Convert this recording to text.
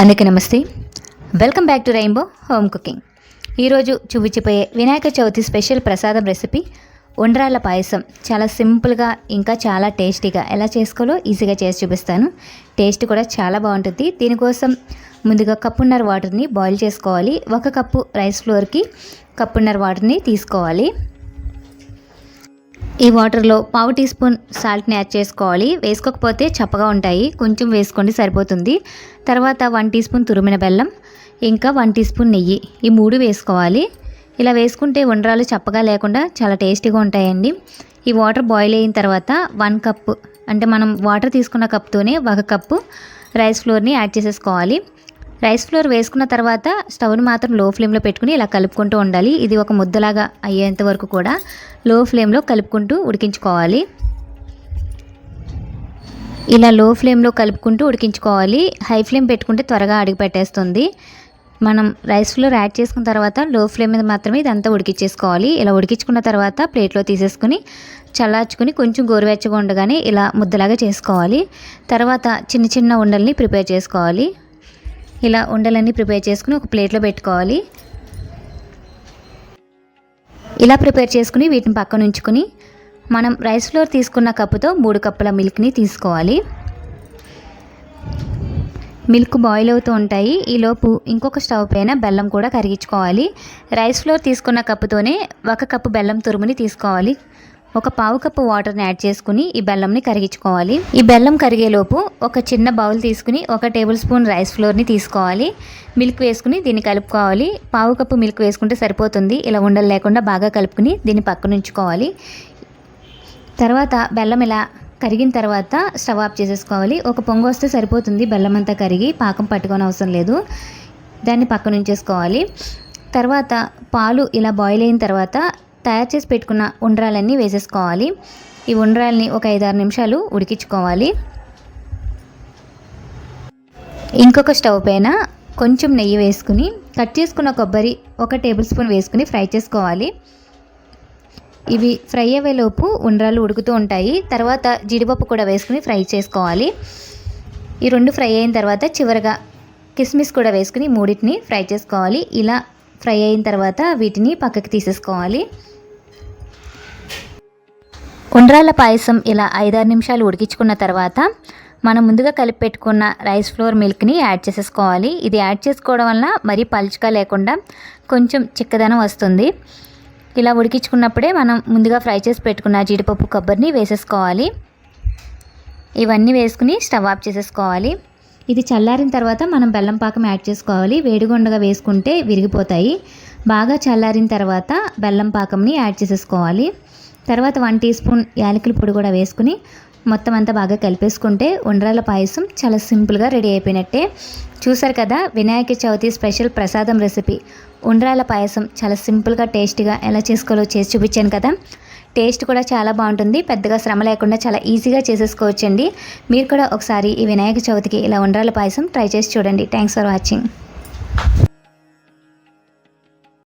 అందరికీ నమస్తే. Welcome back to rainbow home cooking ఈరోజు చూపించిపోయే వినాయక చవితి స్పెషల్ ప్రసాదం రెసిపీ ఉండ్రాళ్ళ పాయసం. చాలా సింపుల్గా ఇంకా చాలా టేస్టీగా ఎలా చేసుకోవాలో ఈజీగా చేసి చూపిస్తాను. టేస్ట్ కూడా చాలా బాగుంటుంది. దీనికోసం ముందుగా కప్పున్నర వాటర్ని బాయిల్ చేసుకోవాలి. ఒక కప్పు రైస్ ఫ్లోర్కి కప్పున్నర వాటర్ని తీసుకోవాలి. ఈ వాటర్లో పావు టీ స్పూన్ సాల్ట్ని యాడ్ చేసుకోవాలి. వేసుకోకపోతే చప్పగా ఉంటాయి. కొంచెం వేసుకోండి సరిపోతుంది. తర్వాత వన్ టీ స్పూన్ తురిమిన బెల్లం ఇంకా వన్ టీ స్పూన్ నెయ్యి. ఈ మూడు వేసుకోవాలి. ఇలా వేసుకుంటే ఉండరాలు చప్పగా లేకుండా చాలా టేస్టీగా ఉంటాయండి. ఈ వాటర్ బాయిల్ అయిన తర్వాత వన్ కప్ అంటే మనం వాటర్ తీసుకున్న కప్తోనే ఒక కప్పు రైస్ ఫ్లోర్ని యాడ్ చేసేసుకోవాలి. రైస్ ఫ్లోర్ వేసుకున్న తర్వాత స్టవ్ని మాత్రం లో ఫ్లేమ్లో పెట్టుకుని ఇలా కలుపుకుంటూ ఉండాలి. ఇది ఒక ముద్దలాగా అయ్యేంత వరకు కూడా లో ఫ్లేమ్లో కలుపుకుంటూ ఉడికించుకోవాలి. ఇలా లో ఫ్లేమ్లో కలుపుకుంటూ ఉడికించుకోవాలి. హై ఫ్లేమ్ పెట్టుకుంటే త్వరగా అడిగి పెట్టేస్తుంది. మనం రైస్ ఫ్లోర్ యాడ్ చేసుకున్న తర్వాత లో ఫ్లేమ్ మీద మాత్రమే ఇదంతా ఉడికించేసుకోవాలి ఇలా ఉడికించుకున్న తర్వాత ప్లేట్లో తీసేసుకుని చల్లార్చుకుని కొంచెం గోరువెచ్చగా ఉండగానే ఇలా ముద్దలాగా చేసుకోవాలి. తర్వాత చిన్న చిన్న ఉండల్ని ప్రిపేర్ చేసుకోవాలి. ఇలా ఉండలన్నీ ప్రిపేర్ చేసుకుని ఒక ప్లేట్లో పెట్టుకోవాలి. ఇలా ప్రిపేర్ చేసుకుని వీటిని పక్కన ఉంచుకుని మనం రైస్ ఫ్లోర్ తీసుకున్న కప్పుతో మూడు కప్పుల మిల్క్ని తీసుకోవాలి. మిల్క్ బాయిల్ అవుతూ ఉంటాయి. ఈలోపు ఇంకొక స్టవ్ పైన బెల్లం కూడా కరిగించుకోవాలి. రైస్ ఫ్లోర్ తీసుకున్న కప్పుతోనే ఒక కప్పు బెల్లం తురుముని తీసుకోవాలి. ఒక పావు కప్పు వాటర్ని యాడ్ చేసుకుని ఈ బెల్లంని కరిగించుకోవాలి. ఈ బెల్లం కరిగేలోపు ఒక చిన్న బౌల్ తీసుకుని ఒక టేబుల్ స్పూన్ రైస్ ఫ్లోర్ని తీసుకోవాలి. మిల్క్ వేసుకుని దీన్ని కలుపుకోవాలి. పావు కప్పు మిల్క్ వేసుకుంటే సరిపోతుంది. ఇలా ఉండలు లేకుండా బాగా కలుపుకుని దీన్ని పక్కన ఉంచుకోవాలి. తర్వాత బెల్లం ఇలా కరిగిన తర్వాత స్టవ్ ఆఫ్ చేసేసుకోవాలి. ఒక పొంగు వస్తే సరిపోతుంది. బెల్లం అంతా కరిగి పాకం పట్టుకొని అవసరం లేదు. దాన్ని పక్కన ఉంచేసుకోవాలి. తర్వాత పాలు ఇలా బాయిల్ అయిన తర్వాత తయారు చేసి పెట్టుకున్న ఉండ్రాలన్నీ వేసేసుకోవాలి. ఈ ఉండ్రాలని ఒక ఐదారు నిమిషాలు ఉడికించుకోవాలి. ఇంకొక స్టవ్ పైన కొంచెం నెయ్యి వేసుకుని కట్ చేసుకున్న కొబ్బరి ఒక టేబుల్ స్పూన్ వేసుకుని ఫ్రై చేసుకోవాలి. ఇవి ఫ్రై అయ్యేలోపు ఉండ్రాలు ఉడుకుతూ ఉంటాయి. తర్వాత జీడిపప్పు కూడా వేసుకుని ఫ్రై చేసుకోవాలి. ఈ రెండు ఫ్రై అయిన తర్వాత చివరగా కిస్మిస్ కూడా వేసుకుని మూడింటిని ఫ్రై చేసుకోవాలి. ఇలా ఫ్రై అయిన తర్వాత వీటిని పక్కకి తీసేసుకోవాలి. ఉండ్రాల పాయసం ఇలా ఐదారు నిమిషాలు ఉడికించుకున్న తర్వాత మనం ముందుగా కలిపి పెట్టుకున్న రైస్ ఫ్లోర్ మిల్క్ని యాడ్ చేసేసుకోవాలి. ఇది యాడ్ చేసుకోవడం వల్ల మరీ పలుచగా లేకుండా కొంచెం చిక్కదనం వస్తుంది. ఇలా ఉడికించుకున్నప్పుడే మనం ముందుగా ఫ్రై చేసి పెట్టుకున్న జీడిపప్పు కొబ్బరిని వేసేసుకోవాలి. ఇవన్నీ వేసుకుని స్టవ్ ఆఫ్ చేసేసుకోవాలి. ఇది చల్లారిన తర్వాత మనం బెల్లం పాకం యాడ్ చేసుకోవాలి. వేడిగొండగా వేసుకుంటే విరిగిపోతాయి. బాగా చల్లారిన తర్వాత బెల్లం పాకంని యాడ్ చేసేసుకోవాలి. తర్వాత వన్ టీ స్పూన్ యాలకుల పొడి కూడా వేసుకుని మొత్తం అంతా బాగా కలిపేసుకుంటే ఉండ్రాల పాయసం చాలా సింపుల్గా రెడీ అయిపోయినట్టే. చూసారు కదా వినాయక చవితి స్పెషల్ ప్రసాదం రెసిపీ. ఉండ్రాల పాయసం చాలా సింపుల్గా టేస్టీగా ఎలా చేసుకోవాలో చేసి చూపించాను కదా. టేస్ట్ కూడా చాలా బాగుంటుంది. పెద్దగా శ్రమ లేకుండా చాలా ఈజీగా చేసేసుకోవచ్చండి. మీరు కూడా ఒకసారి ఈ వినాయక చవితికి ఇలా ఉండ్రాల పాయసం ట్రై చేసి చూడండి. Thanks for watching.